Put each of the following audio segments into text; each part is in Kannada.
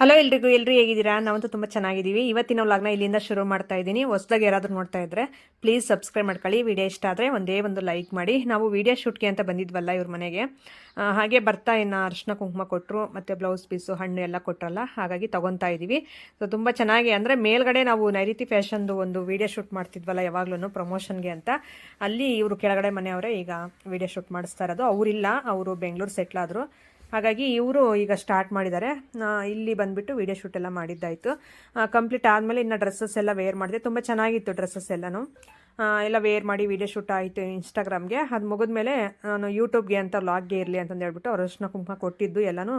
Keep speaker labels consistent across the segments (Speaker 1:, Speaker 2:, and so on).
Speaker 1: ಹಲೋ ಎಲ್ರಿಗೂ, ಎಲ್ರಿ ಹೇಗಿದ್ದೀರಾ? ನಾವಂತೂ ತುಂಬ ಚೆನ್ನಾಗಿದ್ದೀವಿ. ಇವತ್ತಿನ ವ್ಲಾಗ್ನ ಇಲ್ಲಿಂದ ಶುರು ಮಾಡ್ತಾ ಇದ್ದೀನಿ. ಹೊಸದಾಗಿ ಯಾರಾದರೂ ನೋಡ್ತಾ ಇದ್ದರೆ ಪ್ಲೀಸ್ ಸಬ್ಸ್ಕ್ರೈಬ್ ಮಾಡ್ಕೊಳ್ಳಿ. ವಿಡಿಯೋ ಇಷ್ಟ ಆದರೆ ಒಂದೇ ಒಂದು ಲೈಕ್ ಮಾಡಿ. ನಾವು ವಿಡಿಯೋ ಶೂಟ್ಗೆ ಅಂತ ಬಂದಿದ್ವಲ್ಲ ಇವ್ರ ಮನೆಗೆ. ಹಾಗೆ ಬರ್ತಾ ಇನ್ನು ಅರ್ಶಿನ ಕುಂಕುಮ ಕೊಟ್ಟರು ಮತ್ತು ಬ್ಲೌಸ್ ಪೀಸು, ಹಣ್ಣು ಎಲ್ಲ ಕೊಟ್ಟರಲ್ಲ ಹಾಗಾಗಿ ತೊಗೊತಾ ಇದ್ದೀವಿ. ಸೊ ತುಂಬ ಚೆನ್ನಾಗಿ ಅಂದರೆ ಮೇಲ್ಗಡೆ ನಾವು ನೈರೀತಿ ಫ್ಯಾಷನ್ದು ಒಂದು ವಿಡಿಯೋ ಶೂಟ್ ಮಾಡ್ತಿದ್ವಲ್ಲ ಯಾವಾಗಲೂ ಪ್ರಮೋಷನ್ಗೆ ಅಂತ. ಅಲ್ಲಿ ಇವರು ಕೆಳಗಡೆ ಮನೆಯವರೇ ಈಗ ವಿಡಿಯೋ ಶೂಟ್ ಮಾಡಿಸ್ತಾ ಇರೋದು. ಅವರಿಲ್ಲ, ಅವರು ಬೆಂಗಳೂರು ಸೆಟ್ಲ್ ಆದರು. ಹಾಗಾಗಿ ಇವರು ಈಗ ಸ್ಟಾರ್ಟ್ ಮಾಡಿದ್ದಾರೆ. ಇಲ್ಲಿ ಬಂದುಬಿಟ್ಟು ವಿಡಿಯೋ ಶೂಟ್ ಎಲ್ಲ ಮಾಡಿದ್ದಾಯಿತು. ಕಂಪ್ಲೀಟ್ ಆದಮೇಲೆ ಇನ್ನು ಡ್ರೆಸ್ಸಸ್ ಎಲ್ಲ ವೇರ್ ಮಾಡಿದೆ. ತುಂಬ ಚೆನ್ನಾಗಿತ್ತು ಡ್ರೆಸ್ಸಸ್ ಎಲ್ಲನೂ. ಎಲ್ಲ ವೇರ್ ಮಾಡಿ ವಿಡಿಯೋ ಶೂಟ್ ಆಯಿತು ಇನ್ಸ್ಟಾಗ್ರಾಮ್ಗೆ ಅದು ಮುಗಿದ್ಮೇಲೆ ನಾನು ಯೂಟ್ಯೂಬ್ಗೆ ಅಂತ ಲಾಗ್ಗೆ ಇರಲಿ ಅಂತಂದು ಹೇಳ್ಬಿಟ್ಟು ಅರ್ಶಿನ ಕುಂಕುಮ ಕೊಟ್ಟಿದ್ದು ಎಲ್ಲನೂ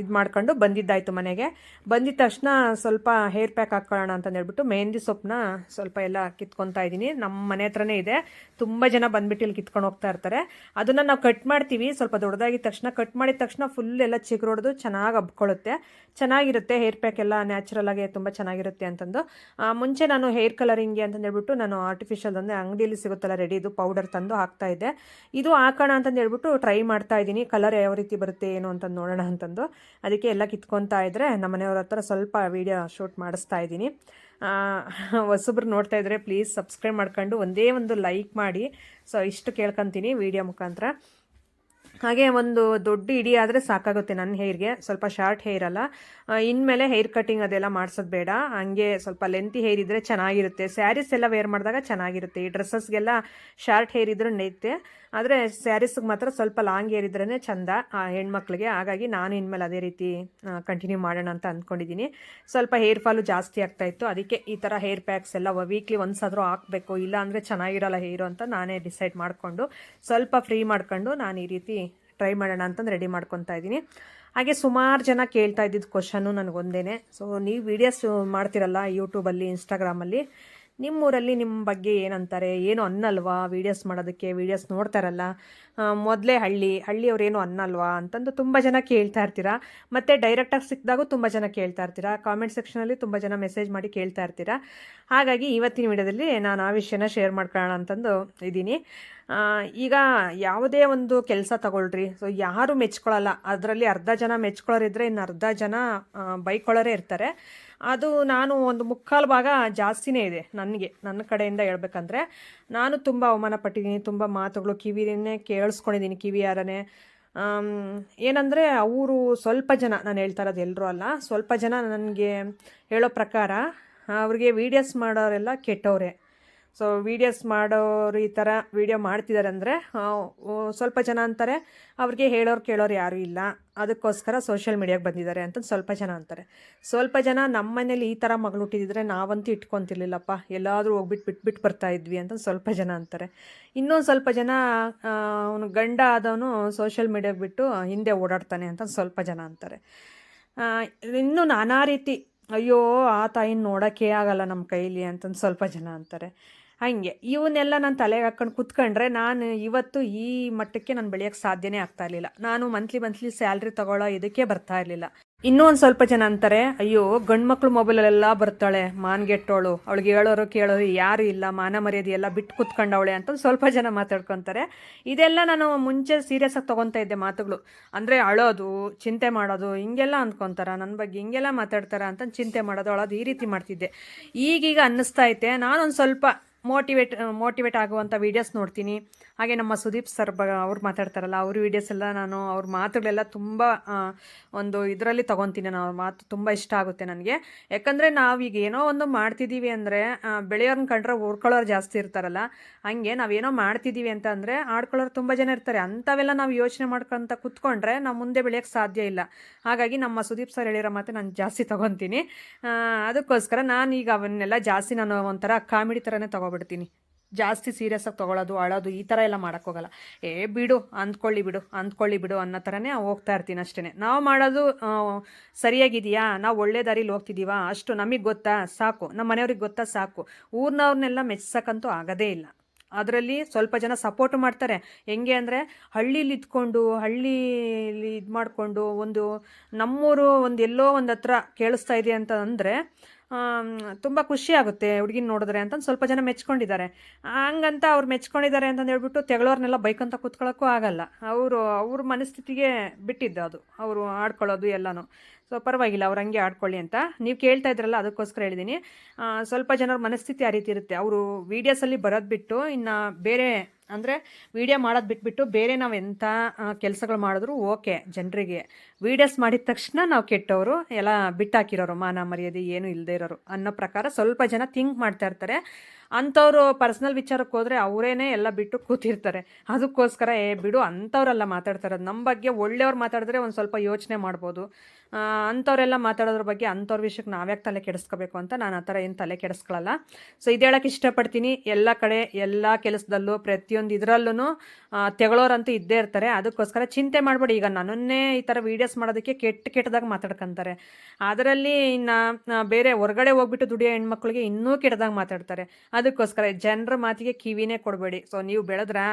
Speaker 1: ಇದು ಮಾಡ್ಕೊಂಡು ಬಂದಿದ್ದಾಯಿತು ಮನೆಗೆ. ಬಂದಿದ್ದ ತಕ್ಷಣ ಸ್ವಲ್ಪ ಹೇರ್ ಪ್ಯಾಕ್ ಹಾಕ್ಕೊಳ್ಳೋಣ ಅಂತಂದು ಹೇಳ್ಬಿಟ್ಟು ಮೆಹಂದಿ ಸೊಪ್ಪನ್ನ ಸ್ವಲ್ಪ ಎಲ್ಲ ಕಿತ್ಕೊತಾ ಇದ್ದೀನಿ. ನಮ್ಮ ಮನೆ ಹತ್ರನೇ ಇದೆ. ತುಂಬ ಜನ ಬಂದ್ಬಿಟ್ಟು ಇಲ್ಲಿ ಕಿತ್ಕೊಂಡು ಹೋಗ್ತಾ ಇರ್ತಾರೆ. ಅದನ್ನು ನಾವು ಕಟ್ ಮಾಡ್ತೀವಿ. ಸ್ವಲ್ಪ ದೊಡ್ಡದಾಗಿದ ತಕ್ಷಣ ಕಟ್ ಮಾಡಿದ ತಕ್ಷಣ ಫುಲ್ ಎಲ್ಲ ಚಿಗುರೊಡೆದು ಚೆನ್ನಾಗಿ ಹಬ್ಕೊಳ್ಳುತ್ತೆ. ಚೆನ್ನಾಗಿರುತ್ತೆ. ಹೇರ್ ಪ್ಯಾಕ್ ಎಲ್ಲ ನ್ಯಾಚುರಲ್ ಆಗಿ ತುಂಬ ಚೆನ್ನಾಗಿರುತ್ತೆ ಅಂತಂದು. ಮುಂಚೆ ನಾನು ಹೇರ್ ಕಲರಿಂಗ್ಗೆ ಅಂತಂದು ಹೇಳ್ಬಿಟ್ಟು ನಾನು ಆರ್ಟಿಫಿಷಿಯಲ್ ಅಂದರೆ ಅಂಗಡಿಯಲ್ಲಿ ಸಿಗುತ್ತಲ್ಲ ರೆಡಿ ಇದು ಪೌಡರ್ ತಂದು ಹಾಕ್ತಾ ಇದೆ ಇದು ಹಾಕೋಣ ಅಂತಂದು ಹೇಳ್ಬಿಟ್ಟು ಟ್ರೈ ಮಾಡ್ತಾ ಇದ್ದೀನಿ. ಕಲರ್ ಯಾವ ರೀತಿ ಬರುತ್ತೆ, ಏನು ಅಂತ ನೋಡೋಣ ಅಂತಂದು. ಅದಕ್ಕೆ ಎಲ್ಲ ಕಿತ್ಕೊತಾ ಇದ್ದರೆ ನಮ್ಮ ಮನೆಯವ್ರ ಹತ್ರ ಸ್ವಲ್ಪ ವೀಡಿಯೋ ಶೂಟ್ ಮಾಡಿಸ್ತಾ ಇದ್ದೀನಿ. ಹೊಸಬ್ರು ನೋಡ್ತಾ ಇದ್ದರೆ ಪ್ಲೀಸ್ ಸಬ್ಸ್ಕ್ರೈಬ್ ಮಾಡ್ಕೊಂಡು ಒಂದೇ ಒಂದು ಲೈಕ್ ಮಾಡಿ. ಸೊ ಇಷ್ಟು ಕೇಳ್ಕೊತೀನಿ ವೀಡಿಯೋ ಮುಖಾಂತರ. ಹಾಗೆ ಒಂದು ದೊಡ್ಡ ಇಡಿ ಆದರೆ ಸಾಕಾಗುತ್ತೆ ನನ್ನ ಹೇರ್ಗೆ. ಸ್ವಲ್ಪ ಶಾರ್ಟ್ ಹೇರ್ ಅಲ್ಲ. ಇನ್ಮೇಲೆ ಹೇರ್ ಕಟಿಂಗ್ ಅದೆಲ್ಲ ಮಾಡ್ಸೋದು ಬೇಡ. ಹಂಗೆ ಸ್ವಲ್ಪ ಲೆಂತಿ ಹೇರ್ ಇದ್ದರೆ ಚೆನ್ನಾಗಿರುತ್ತೆ. ಸ್ಯಾರೀಸ್ ಎಲ್ಲ ವೇರ್ ಮಾಡಿದಾಗ ಚೆನ್ನಾಗಿರುತ್ತೆ. ಈ ಡ್ರೆಸ್ಸಸ್ಗೆಲ್ಲ ಶಾರ್ಟ್ ಹೇರ್ ಇದ್ರೆ ನಡೆಯುತ್ತೆ ಆದರೆ ಸ್ಯಾರೀಸ್ಗೆ ಮಾತ್ರ ಸ್ವಲ್ಪ ಲಾಂಗ್ ಹೇರ್ ಇದ್ರೇ ಚಂದ. ಹೆಣ್ಮಕ್ಳಿಗೆ. ಹಾಗಾಗಿ ನಾನು ಇನ್ಮೇಲೆ ಅದೇ ರೀತಿ ಕಂಟಿನ್ಯೂ ಮಾಡೋಣ ಅಂತ ಅಂದ್ಕೊಂಡಿದ್ದೀನಿ ಸ್ವಲ್ಪ ಹೇರ್ ಫಾಲು ಜಾಸ್ತಿ ಆಗ್ತಾ ಇತ್ತು. ಅದಕ್ಕೆ ಈ ಥರ ಹೇರ್ ಪ್ಯಾಕ್ಸ್ ಎಲ್ಲ ವೀಕ್ಲಿ ಒಂದ್ಸಾದರೂ ಹಾಕಬೇಕು. ಇಲ್ಲ ಅಂದರೆ ಚೆನ್ನಾಗಿರಲ್ಲ ಹೇರು ಅಂತ ನಾನೇ ಡಿಸೈಡ್ ಮಾಡಿಕೊಂಡು ಸ್ವಲ್ಪ ಫ್ರೀ ಮಾಡ್ಕೊಂಡು ನಾನು ಈ ರೀತಿ ಟ್ರೈ ಮಾಡೋಣ ಅಂತಂದು ರೆಡಿ ಮಾಡ್ಕೊತಾ ಇದ್ದೀನಿ. ಹಾಗೆ ಸುಮಾರು ಜನ ಕೇಳ್ತಾ ಇದ್ದಿದ್ದು ಕ್ವಶನ್ನು ನನಗೊಂದೇನೆ. ಸೊ ನೀವು ವೀಡಿಯೋಸ್ ಮಾಡ್ತಿರಲ್ಲ ಯೂಟ್ಯೂಬಲ್ಲಿ ಇನ್ಸ್ಟಾಗ್ರಾಮಲ್ಲಿ ನಿಮ್ಮೂರಲ್ಲಿ ನಿಮ್ಮ ಬಗ್ಗೆ ಏನಂತಾರೆ, ಏನು ಅನ್ನಲ್ವಾ? ವೀಡಿಯೋಸ್ ಮಾಡೋದಕ್ಕೆ ವೀಡಿಯೋಸ್ ನೋಡ್ತಾರಲ್ಲ. ಮೊದಲೇ ಹಳ್ಳಿ ಹಳ್ಳಿಯವ್ರೇನು ಅನ್ನಲ್ವಾ ಅಂತಂದು ತುಂಬ ಜನ ಕೇಳ್ತಾ ಇರ್ತೀರಾ. ಮತ್ತು ಡೈರೆಕ್ಟಾಗಿ ಸಿಕ್ಕಿದಾಗೂ ತುಂಬ ಜನ ಕೇಳ್ತಾ ಇರ್ತೀರಾ. ಕಾಮೆಂಟ್ ಸೆಕ್ಷನಲ್ಲಿ ತುಂಬ ಜನ ಮೆಸೇಜ್ ಮಾಡಿ ಕೇಳ್ತಾ ಇರ್ತೀರಾ. ಹಾಗಾಗಿ ಇವತ್ತಿನ ವಿಡಿಯೋದಲ್ಲಿ ನಾನು ಆ ವಿಷಯನ ಶೇರ್ ಮಾಡ್ಕೊಳ್ಳೋಣ ಅಂತಂದು ಇದ್ದೀನಿ. ಈಗ ಯಾವುದೇ ಒಂದು ಕೆಲಸ ತಗೊಳ್ರಿ. ಸೊ ಯಾರು ಮೆಚ್ಕೊಳ್ಳಲ್ಲ. ಅದರಲ್ಲಿ ಅರ್ಧ ಜನ ಮೆಚ್ಕೊಳ್ಳೋರಿದ್ರೆ ಇನ್ನು ಅರ್ಧ ಜನ ಬೈಕೊಳ್ಳೋರೇ ಇರ್ತಾರೆ. ಅದು ನಾನು ಒಂದು ಮುಕ್ಕಾಲು ಭಾಗ ಜಾಸ್ತಿನೇ ಇದೆ ನನಗೆ, ನನ್ನ ಕಡೆಯಿಂದ ಹೇಳ್ಬೇಕಂದ್ರೆ. ನಾನು ತುಂಬ ಅವಮಾನ ಪಟ್ಟಿದ್ದೀನಿ ತುಂಬ ಮಾತುಗಳು, ಕಿವಿನೇ ಕೇಳಿಸ್ಕೊಂಡಿದ್ದೀನಿ ಕಿವಿ ಯಾರನೇ ಏನಂದರೆ ಅವರು ಸ್ವಲ್ಪ ಜನ, ನಾನು ಹೇಳ್ತಾ ಇರೋದು ಎಲ್ಲರೂ ಅಲ್ಲ, ಸ್ವಲ್ಪ ಜನ ನನಗೆ ಹೇಳೋ ಪ್ರಕಾರ, ಅವ್ರಿಗೆ ವೀಡಿಯೋಸ್ ಮಾಡೋರೆಲ್ಲ ಕೆಟ್ಟವರೇ. ಸೊ ವೀಡಿಯೋಸ್ ಮಾಡೋರು ಈ ಥರ ವೀಡಿಯೋ ಮಾಡ್ತಿದ್ದಾರೆ ಅಂದರೆ ಸ್ವಲ್ಪ ಜನ ಅಂತಾರೆ, ಅವ್ರಿಗೆ ಹೇಳೋರು ಕೇಳೋರು ಯಾರೂ ಇಲ್ಲ. ಅದಕ್ಕೋಸ್ಕರ ಸೋಷಿಯಲ್ ಮೀಡಿಯಾಗೆ ಬಂದಿದ್ದಾರೆ ಅಂತ ಸ್ವಲ್ಪ ಜನ ಅಂತಾರೆ. ಸ್ವಲ್ಪ ಜನ ನಮ್ಮ ಮನೇಲಿ ಈ ಥರ ಮಗಳು ಹುಟ್ಟಿದಿದ್ರೆ ನಾವಂತೂ ಇಟ್ಕೊತಿರ್ಲಿಲ್ಲಪ್ಪ, ಎಲ್ಲಾದರೂ ಹೋಗ್ಬಿಟ್ಟು ಬಿಟ್ಬಿಟ್ಟು ಬರ್ತಾ ಇದ್ವಿ ಅಂತ ಸ್ವಲ್ಪ ಜನ ಅಂತಾರೆ. ಇನ್ನೊಂದು ಸ್ವಲ್ಪ ಜನ ಅವನು ಗಂಡ ಆದವನು ಸೋಷಿಯಲ್ ಮೀಡಿಯಾಗೆ ಬಿಟ್ಟು ಹಿಂದೆ ಓಡಾಡ್ತಾನೆ ಅಂತ ಸ್ವಲ್ಪ ಜನ ಅಂತಾರೆ. ಇನ್ನೂ ನಾನಾ ರೀತಿ, ಅಯ್ಯೋ, ಆ ತಾಯಿನ ನೋಡೋಕ್ಕೇ ಆಗಲ್ಲ ನಮ್ಮ ಕೈಲಿ ಅಂತಂದು ಸ್ವಲ್ಪ ಜನ ಅಂತಾರೆ. ಹಾಗೆ. ಇವನ್ನೆಲ್ಲ ನಾನು ತಲೆಗೆ ಹಾಕ್ಕೊಂಡು ಕುತ್ಕೊಂಡ್ರೆ ನಾನು ಇವತ್ತು ಈ ಮಟ್ಟಕ್ಕೆ ನಾನು ಬೆಳೆಯೋಕ್ಕೆ ಸಾಧ್ಯನೇ ಆಗ್ತಾ ಇರಲಿಲ್ಲ. ನಾನು ಮಂತ್ಲಿ ಮಂತ್ಲಿ ಸ್ಯಾಲ್ರಿ ತಗೊಳ್ಳೋ ಇದಕ್ಕೆ ಬರ್ತಾ ಇರಲಿಲ್ಲ. ಇನ್ನೂ ಒಂದು ಸ್ವಲ್ಪ ಜನ ಅಂತಾರೆ, ಅಯ್ಯೋ ಗಂಡು ಮಕ್ಕಳು ಮೊಬೈಲಲ್ಲೆಲ್ಲ ಬರ್ತಾಳೆ ಮಾನ್ಗೆಟ್ಟೋಳು ಅವಳಿಗೆ ಹೇಳೋರು ಕೇಳೋರು ಯಾರು ಇಲ್ಲ, ಮಾನ ಮರ್ಯಾದೆ ಎಲ್ಲ ಬಿಟ್ಟು ಕುತ್ಕೊಂಡವಳೆ ಅಂತ ಸ್ವಲ್ಪ ಜನ ಮಾತಾಡ್ಕೊತಾರೆ. ಇದೆಲ್ಲ ನಾನು ಮುಂಚೆ ಸೀರಿಯಸ್ ಆಗಿ ತೊಗೊತಾ ಇದ್ದೆ ಮಾತುಗಳು. ಅಂದರೆ ಅಳೋದು, ಚಿಂತೆ ಮಾಡೋದು, ಹಿಂಗೆಲ್ಲ ಅಂದ್ಕೊತಾರ. ನನ್ನ ಬಗ್ಗೆ ಹಿಂಗೆಲ್ಲ ಮಾತಾಡ್ತಾರ ಅಂತ ಚಿಂತೆ ಮಾಡೋದು, ಅಳೋದು ಈ ರೀತಿ ಮಾಡ್ತಿದ್ದೆ. ಈಗೀಗ ಅನ್ನಿಸ್ತಾ ಐತೆ, ನಾನೊಂದು ಸ್ವಲ್ಪ ಮೋಟಿವೇಟ್ ಮೋಟಿವೇಟ್ ಆಗುವಂಥ ವೀಡಿಯೋಸ್ ನೋಡ್ತೀನಿ. ಹಾಗೆ ನಮ್ಮ ಸುದೀಪ್ ಸರ್ ಬ, ಅವ್ರು ಮಾತಾಡ್ತಾರಲ್ಲ, ಅವ್ರ ವೀಡಿಯೋಸ್ ಎಲ್ಲ ನಾನು ಅವ್ರ ಮಾತುಗಳೆಲ್ಲ ತುಂಬ ಒಂದು ಇದರಲ್ಲಿ ತೊಗೊತೀನಿ ನಾನು, ಅವ್ರ ಮಾತು ತುಂಬ ಇಷ್ಟ ಆಗುತ್ತೆ ನನಗೆ. ಯಾಕಂದರೆ ನಾವೀಗ ಏನೋ ಒಂದು ಮಾಡ್ತಿದ್ದೀವಿ ಅಂದರೆ ಬೆಳೆಯೋರ್ನ ಕಂಡ್ರೆ ಓಡ್ಕೊಳ್ಳೋರು ಜಾಸ್ತಿ ಇರ್ತಾರಲ್ಲ, ಹಂಗೆ ನಾವೇನೋ ಮಾಡ್ತಿದ್ದೀವಿ ಅಂತ ಅಂದರೆ ಆಡ್ಕೊಳ್ಳೋರು ತುಂಬ ಜನ ಇರ್ತಾರೆ. ಅಂಥವೆಲ್ಲ ನಾವು ಯೋಚನೆ ಮಾಡ್ಕೊಂತ ಕುತ್ಕೊಂಡ್ರೆ ನಾವು ಮುಂದೆ ಬೆಳೆಯೋಕ್ಕೆ ಸಾಧ್ಯ ಇಲ್ಲ. ಹಾಗಾಗಿ ನಮ್ಮ ಸುದೀಪ್ ಸರ್ ಹೇಳಿರೋ ಮಾತು ನಾನು ಜಾಸ್ತಿ ತೊಗೊತೀನಿ. ಅದಕ್ಕೋಸ್ಕರ ನಾನು ಈಗ ಅವನ್ನೆಲ್ಲ ಜಾಸ್ತಿ ನಾನು ಒಂಥರ ಕಾಮಿಡಿ ಥರನೇ ತೊಗೊಬಿಡ್ತೀನಿ ಜಾಸ್ತಿ ಸೀರಿಯಸ್ ಆಗಿ ತೊಗೊಳೋದು, ಅಳೋದು ಈ ಥರ ಎಲ್ಲ ಮಾಡೋಕ್ಕೋಗಲ್ಲ ಏ, ಬಿಡು, ಅಂದ್ಕೊಳ್ಳಿ ಬಿಡು ಅಂದ್ಕೊಳ್ಳಿ ಬಿಡು ಅನ್ನೋ ಥರನೇ ಹೋಗ್ತಾ ಇರ್ತೀನಿ ಅಷ್ಟೇ ನಾವು ಮಾಡೋದು ಸರಿಯಾಗಿದೆಯಾ? ನಾವು ಒಳ್ಳೆ ದಾರಿಲಿ ಹೋಗ್ತಿದ್ದೀವಾ ಅಷ್ಟು ನಮಗೆ ಗೊತ್ತಾ? ಸಾಕು. ನಮ್ಮ ಮನೆಯವ್ರಿಗೆ ಗೊತ್ತಾ? ಸಾಕು. ಊರಿನವ್ರನ್ನೆಲ್ಲ ಮೆಚ್ಚಿಸೋಕ್ಕಂತೂ ಆಗೋದೇ ಇಲ್ಲ. ಅದರಲ್ಲಿ ಸ್ವಲ್ಪ ಜನ ಸಪೋರ್ಟ್ ಮಾಡ್ತಾರೆ. ಹೆಂಗೆ ಅಂದರೆ ಹಳ್ಳೀಲಿ ಇದ್ಕೊಂಡು, ಹಳ್ಳೀಲಿ ಇದು ಮಾಡಿಕೊಂಡು ಒಂದು ನಮ್ಮೂರು ಒಂದು ಎಲ್ಲೋ ಒಂದು ಹತ್ರ ಕೇಳಿಸ್ತಾ ಇದೆ ಅಂತ ಅಂದರೆ ತುಂಬ ಖುಷಿ ಆಗುತ್ತೆ ಹುಡುಗಿನ ನೋಡಿದ್ರೆ ಅಂತ ಸ್ವಲ್ಪ ಜನ ಮೆಚ್ಕೊಂಡಿದ್ದಾರೆ. ಹಂಗಂತ ಅವ್ರು ಮೆಚ್ಕೊಂಡಿದ್ದಾರೆ ಅಂತಂದು ಹೇಳ್ಬಿಟ್ಟು ತೆಗಳೋರ್ನೆಲ್ಲ ಬೈಕಂತ ಕೂತ್ಕೊಳ್ಳೋಕ್ಕೂ ಆಗಲ್ಲ. ಅವರು, ಅವ್ರ ಮನಸ್ಥಿತಿಗೆ ಬಿಟ್ಟಿದ್ದು ಅದು. ಅವರು ಆಡ್ಕೊಳ್ಳೋದು ಎಲ್ಲನೂ. ಸೊ, ಪರವಾಗಿಲ್ಲ, ಅವ್ರು ಹಂಗೆ ಆಡ್ಕೊಳ್ಳಿ ಅಂತ. ನೀವು ಕೇಳ್ತಾ ಇದ್ರಲ್ಲ, ಅದಕ್ಕೋಸ್ಕರ ಹೇಳಿದ್ದೀನಿ ಸ್ವಲ್ಪ ಜನರ ಮನಸ್ಥಿತಿ ಆ ರೀತಿ ಇರುತ್ತೆ. ಅವರು ವೀಡಿಯೋಸಲ್ಲಿ ಬರೋದು ಬಿಟ್ಟು ಇನ್ನು ಬೇರೆ ಅಂದರೆ ವೀಡಿಯೋ ಮಾಡೋದು ಬಿಟ್ಬಿಟ್ಟು ಬೇರೆ ನಾವು ಎಂಥ ಕೆಲಸಗಳು ಮಾಡಿದ್ರು ಓಕೆ ಜನರಿಗೆ. ವೀಡಿಯೋಸ್ ಮಾಡಿದ ತಕ್ಷಣ ನಾವು ಕೆಟ್ಟವರು, ಎಲ್ಲ ಬಿಟ್ಟಾಕಿರೋರು, ಮಾನ ಮರ್ಯಾದೆ ಏನು ಇಲ್ಲದೆ ಇರೋರು ಅನ್ನೋ ಪ್ರಕಾರ ಸ್ವಲ್ಪ ಜನ ಥಿಂಕ್ ಮಾಡ್ತಾ ಇರ್ತಾರೆ. ಅಂಥವ್ರು ಪರ್ಸ್ನಲ್ ವಿಚಾರಕ್ಕೆ ಹೋದರೆ ಅವರೇನೆ ಎಲ್ಲ ಬಿಟ್ಟು ಕೂತಿರ್ತಾರೆ. ಅದಕ್ಕೋಸ್ಕರ, ಏ, ಬಿಡು, ಅಂಥವ್ರೆಲ್ಲ ಮಾತಾಡ್ತಾರೆ ನಮ್ಮ ಬಗ್ಗೆ ಒಳ್ಳೆಯವ್ರು ಮಾತಾಡಿದ್ರೆ ಒಂದು ಸ್ವಲ್ಪ ಯೋಚನೆ ಮಾಡ್ಬೋದು. ಅಂಥವ್ರೆಲ್ಲ ಮಾತಾಡೋದ್ರ ಬಗ್ಗೆ ಅಂಥವ್ರ ವಿಷಯಕ್ಕೆ ನಾವ್ಯಾಕೆ ತಲೆ ಕೆಡಿಸ್ಕೋಬೇಕು ಅಂತ ನಾನು ಆ ಥರ ಏನು ತಲೆ ಕೆಡಿಸ್ಕೊಳ್ಳಲ್ಲ ಸೊ ಇದು ಹೇಳಕ್ಕೆ ಇಷ್ಟಪಡ್ತೀನಿ. ಎಲ್ಲ ಕಡೆ ಎಲ್ಲ ಕೆಲಸದಲ್ಲೂ ಪ್ರತಿಯೊಂದು ಇದರಲ್ಲೂ ತೆಗಳೋರಂತೂ ಇದ್ದೇ ಇರ್ತಾರೆ. ಅದಕ್ಕೋಸ್ಕರ ಚಿಂತೆ ಮಾಡಬೇಡಿ. ಈಗ ನನ್ನನ್ನೇ ಈ ಥರ ವೀಡಿಯೋಸ್ ಮಾಡೋದಕ್ಕೆ ಕೆಟ್ಟ ಕೆಟ್ಟದಾಗ ಮಾತಾಡ್ಕೊಂತಾರೆ. ಅದರಲ್ಲಿ ಇನ್ನು ಬೇರೆ ಹೊರಗಡೆ ಹೋಗ್ಬಿಟ್ಟು ದುಡಿಯೋ ಹೆಣ್ಮಕ್ಳಿಗೆ ಇನ್ನೂ ಕೆಟ್ಟದಾಗ ಮಾತಾಡ್ತಾರೆ. ಅದಕ್ಕೋಸ್ಕರ ಜನರ ಮಾತಿಗೆ ಕಿವಿನೇ ಕೊಡಬೇಡಿ. ಸೊ ನೀವು ಬೆಳೆದ್ರಾ?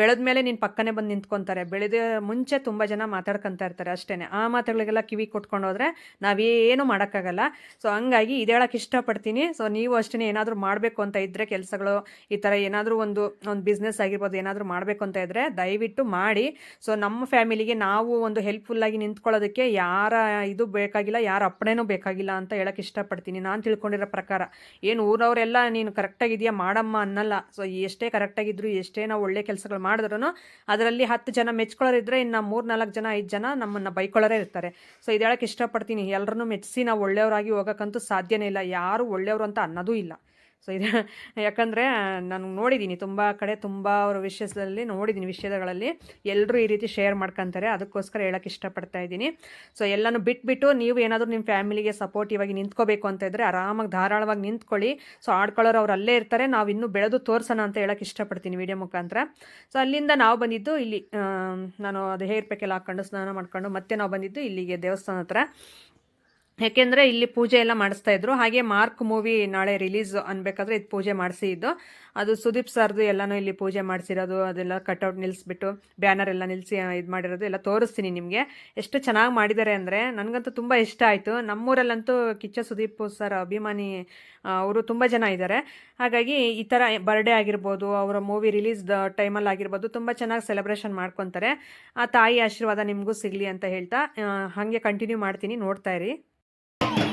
Speaker 1: ಬೆಳೆದ ಮೇಲೆ ನೀನು ಪಕ್ಕನೇ ಬಂದು ನಿಂತ್ಕೊತಾರೆ. ಬೆಳೆದ ಮುಂಚೆ ತುಂಬ ಜನ ಮಾತಾಡ್ಕೊತಾ ಇರ್ತಾರೆ ಅಷ್ಟೇ ಆ ಮಾತುಗಳಿಗೆಲ್ಲ ಕಿವಿ ಕೊಟ್ಕೊಂಡು ಹೋದ್ರೆ ನಾವೇನು ಮಾಡೋಕ್ಕಾಗಲ್ಲ. ಸೊ ಹಂಗಾಗಿ ಇದು ಹೇಳಕ್ಕೆ ಇಷ್ಟಪಡ್ತೀನಿ. ಸೊ ನೀವು ಅಷ್ಟೇ ಏನಾದರೂ ಮಾಡಬೇಕು ಅಂತ ಇದ್ದರೆ ಕೆಲಸಗಳು, ಈ ಥರ ಏನಾದರೂ ಒಂದು ಒಂದು ಬಿಸ್ನೆಸ್ ಆಗಿರ್ಬೋದು, ಏನಾದರೂ ಮಾಡಬೇಕು ಅಂತ ಇದ್ದರೆ ದಯವಿಟ್ಟು ಮಾಡಿ. ಸೊ ನಮ್ಮ ಫ್ಯಾಮಿಲಿಗೆ ನಾವು ಒಂದು ಹೆಲ್ಪ್ಫುಲ್ಲಾಗಿ ನಿಂತ್ಕೊಳ್ಳೋದಕ್ಕೆ ಯಾರ ಇದು ಬೇಕಾಗಿಲ್ಲ, ಯಾರ ಅಪ್ಪಣೆನೂ ಬೇಕಾಗಿಲ್ಲ ಅಂತ ಹೇಳಕ್ಕೆ ಇಷ್ಟಪಡ್ತೀನಿ. ನಾನು ತಿಳ್ಕೊಂಡಿರೋ ಪ್ರಕಾರ. ಏನು ಊರವರೆಲ್ಲ ನೀನು ಕರೆಕ್ಟಾಗಿದೆಯಾ ಮಾಡಮ್ಮ ಅನ್ನಲ್ಲ. ಸೊ ಎಷ್ಟೇ ಕರೆಕ್ಟಾಗಿದ್ರು ಎಷ್ಟೇ ನಾವು ಒಳ್ಳೆ ಕೆಲಸಗಳು ಮಾಡಿದ್ರು ಅದರಲ್ಲಿ ಹತ್ತು ಜನ ಮೆಚ್ಕೊಳ್ಳೋರಿದ್ರೆ ಇನ್ನು ಮೂರು ನಾಲ್ಕು ಜನ, ಐದು ಜನ ನಮ್ಮನ್ನು ಬೈಕೊಳ್ಳೋರೇ ಇರ್ತಾರೆ. ಸೊ ಇದು ಹೇಳಕ್ಕೆ ಇಷ್ಟಪಡ್ತೀನಿ. ಎಲ್ಲರನ್ನೂ ಮೆಚ್ಚಿಸಿ ನಾವು ಒಳ್ಳೆಯವರಾಗಿ ಹೋಗೋಕ್ಕಂತೂ ಸಾಧ್ಯನೇ ಇಲ್ಲ. ಯಾರು ಒಳ್ಳೆಯವರು ಅಂತ ಅನ್ನೋದೂ ಇಲ್ಲ. ಸೊ ಇದು ಯಾಕಂದರೆ ನಾನು ನೋಡಿದ್ದೀನಿ ತುಂಬ ಕಡೆ, ತುಂಬ ಅವರ ವಿಷಯದಲ್ಲಿ ನೋಡಿದ್ದೀನಿ ವಿಷಯಗಳಲ್ಲಿ. ಎಲ್ಲರೂ ಈ ರೀತಿ ಶೇರ್ ಮಾಡ್ಕೊತಾರೆ. ಅದಕ್ಕೋಸ್ಕರ ಹೇಳೋಕ್ಕೆ ಇಷ್ಟಪಡ್ತಾ ಇದ್ದೀನಿ. ಸೊ ಎಲ್ಲನೂ ಬಿಟ್ಬಿಟ್ಟು ನೀವು ಏನಾದರೂ ನಿಮ್ಮ ಫ್ಯಾಮಿಲಿಗೆ ಸಪೋರ್ಟ್ ಇವಾಗಿ ನಿಂತ್ಕೋಬೇಕು ಅಂತ ಇದ್ದರೆ ಆರಾಮಾಗಿ ಧಾರಾಳವಾಗಿ ನಿಂತ್ಕೊಳ್ಳಿ. ಸೊ ಆಡ್ಕೊಳ್ಳೋರು ಅವ್ರು ಅಲ್ಲೇ ಇರ್ತಾರೆ. ನಾವು ಇನ್ನೂ ಬೆಳೆದು ತೋರಿಸೋಣ ಅಂತ ಹೇಳೋಕ್ಕೆ ಇಷ್ಟಪಡ್ತೀನಿ ವಿಡಿಯೋ ಮುಖಾಂತರ. ಸೊ ಅಲ್ಲಿಂದ ನಾವು ಬಂದಿದ್ದು ಇಲ್ಲಿ ನಾನು ಅದು ಹೇರ್ ಪ್ಯಾಕೆಲ್ಲ ಹಾಕ್ಕೊಂಡು ಸ್ನಾನ ಮಾಡ್ಕೊಂಡು ಮತ್ತೆ ನಾವು ಬಂದಿದ್ದು ಇಲ್ಲಿಗೆ ದೇವಸ್ಥಾನ ಹತ್ರ. ಯಾಕೆಂದರೆ ಇಲ್ಲಿ ಪೂಜೆ ಎಲ್ಲ ಮಾಡಿಸ್ತಾ ಇದ್ರು. ಹಾಗೆ ಮಾರ್ಕ್ ಮೂವಿ ನಾಳೆ ರಿಲೀಸ್ ಅನ್ಬೇಕಾದ್ರೆ ಇದು ಪೂಜೆ ಮಾಡಿಸಿದ್ದು ಅದು ಸುದೀಪ್ ಸರ್ದು ಎಲ್ಲನೂ ಇಲ್ಲಿ ಪೂಜೆ ಮಾಡಿಸಿರೋದು, ಅದೆಲ್ಲ ಕಟ್ಔಟ್ ನಿಲ್ಲಿಸ್ಬಿಟ್ಟು ಬ್ಯಾನರ್ ಎಲ್ಲ ನಿಲ್ಲಿಸಿ ಇದು ಮಾಡಿರೋದು ಎಲ್ಲ ತೋರಿಸ್ತೀನಿ ನಿಮಗೆ. ಎಷ್ಟು ಚೆನ್ನಾಗಿ ಮಾಡಿದ್ದಾರೆ ಅಂದರೆ ನನಗಂತೂ ತುಂಬ ಇಷ್ಟ ಆಯಿತು. ನಮ್ಮೂರಲ್ಲಂತೂ ಕಿಚ್ಚ ಸುದೀಪ್ ಸರ್ ಅಭಿಮಾನಿ ಅವರು ತುಂಬ ಜನ ಇದ್ದಾರೆ ಹಾಗಾಗಿ ಈ ಥರ ಬರ್ಡೇ ಆಗಿರ್ಬೋದು, ಅವರ ಮೂವಿ ರಿಲೀಸ್ ಟೈಮಲ್ಲಿ ಆಗಿರ್ಬೋದು, ತುಂಬ ಚೆನ್ನಾಗಿ ಸೆಲೆಬ್ರೇಷನ್ ಮಾಡ್ಕೊತಾರೆ. ಆ ತಾಯಿ ಆಶೀರ್ವಾದ ನಿಮಗೂ ಸಿಗಲಿ ಅಂತ ಹೇಳ್ತಾ ಹಾಗೆ ಕಂಟಿನ್ಯೂ ಮಾಡ್ತೀನಿ, ನೋಡ್ತಾ ಇರಿ. Oh.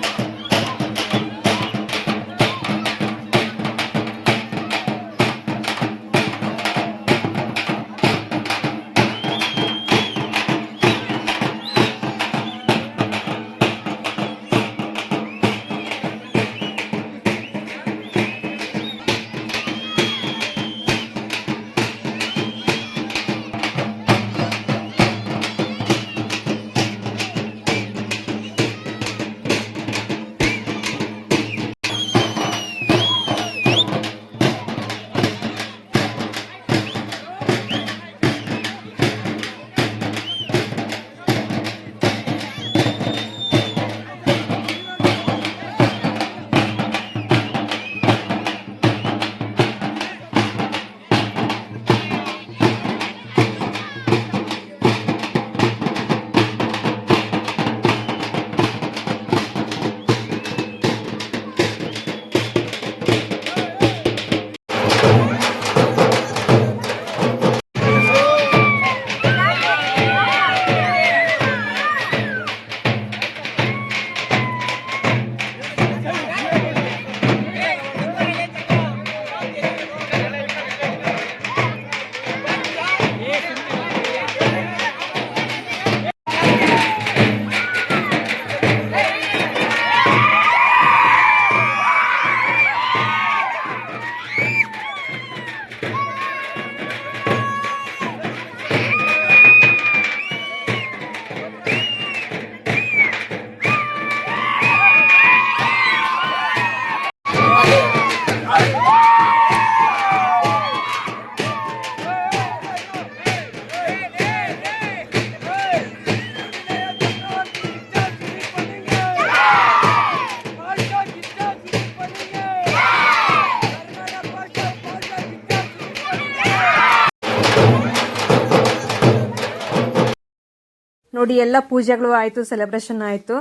Speaker 1: ನೋಡಿ, ಎಲ್ಲ ಪೂಜೆಗಳು ಆಯಿತು ಸೆಲೆಬ್ರೇಷನ್ ಆಯಿತು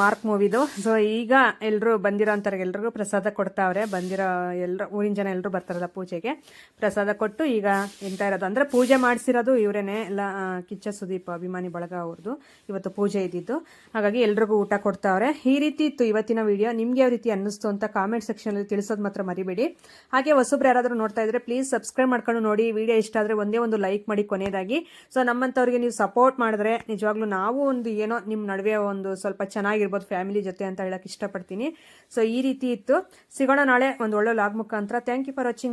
Speaker 1: ಮಾರ್ಕ್ ಮೂವಿದು ಸೊ ಈಗ ಎಲ್ಲರೂ ಬಂದಿರೋ ಅಂಥವ್ರಿಗೆ ಎಲ್ರಿಗೂ ಪ್ರಸಾದ ಕೊಡ್ತಾವ್ರೆ. ಬಂದಿರೋ ಎಲ್ಲರೂ ಊರಿನ ಜನ ಎಲ್ಲರೂ ಬರ್ತಾರಲ್ಲ ಪೂಜೆಗೆ. ಪ್ರಸಾದ ಕೊಟ್ಟು ಈಗ ಎಂತ ಇರೋದು. ಅಂದರೆ ಪೂಜೆ ಮಾಡಿಸಿರೋದು ಇವರೇನೆ. ಎಲ್ಲ ಕಿಚ್ಚ ಸುದೀಪ್ ಅಭಿಮಾನಿ ಬಳಗ ಅವ್ರದ್ದು ಇವತ್ತು ಪೂಜೆ ಇದ್ದಿದ್ದು. ಹಾಗಾಗಿ ಎಲ್ರಿಗೂ ಊಟ ಕೊಡ್ತಾವ್ರೆ. ಈ ರೀತಿ ಇತ್ತು ಇವತ್ತಿನ ವಿಡಿಯೋ ನಿಮ್ಗೆ ಯಾವ ರೀತಿ ಅನ್ನಿಸ್ತು ಅಂತ ಕಾಮೆಂಟ್ ಸೆಕ್ಷನಲ್ಲಿ ತಿಳಿಸೋದು ಮಾತ್ರ ಮರಿಬೇಡಿ. ಹಾಗೆ ಹೊಸಬ್ರು ಯಾರಾದರೂ ನೋಡ್ತಾ ಇದ್ರೆ ಪ್ಲೀಸ್ ಸಬ್ಸ್ಕ್ರೈಬ್ ಮಾಡ್ಕೊಂಡು ನೋಡಿ. ವಿಡಿಯೋ ಇಷ್ಟ ಆದರೆ ಒಂದೇ ಒಂದು ಲೈಕ್ ಮಾಡಿ ಕೊನೆಯದಾಗಿ. ಸೊ ನಮ್ಮಂಥವ್ರಿಗೆ ನೀವು ಸಪೋರ್ಟ್ ಮಾಡಿದ್ರೆ ನಿಜವಾಗ್ಲೂ ನಾವು ಒಂದು ಏನೋ ನಿಮ್ಮ ನಡುವೆ ಒಂದು ಸ್ವಲ್ಪ ಚೆನ್ನಾಗಿರ್ಬೋದು ಫ್ಯಾಮಿಲಿ ಜೊತೆ ಅಂತ ಹೇಳಕ್ಕೆ ಇಷ್ಟಪಡ್ತೀನಿ. ಸೊ ಈ ರೀತಿ ಇತ್ತು. ಸಿಗೋಣ ನಾಳೆ ಒಂದು ಒಳ್ಳೆ ಲಾಗ್ ಮುಖಾಂತರ. Thank you for watching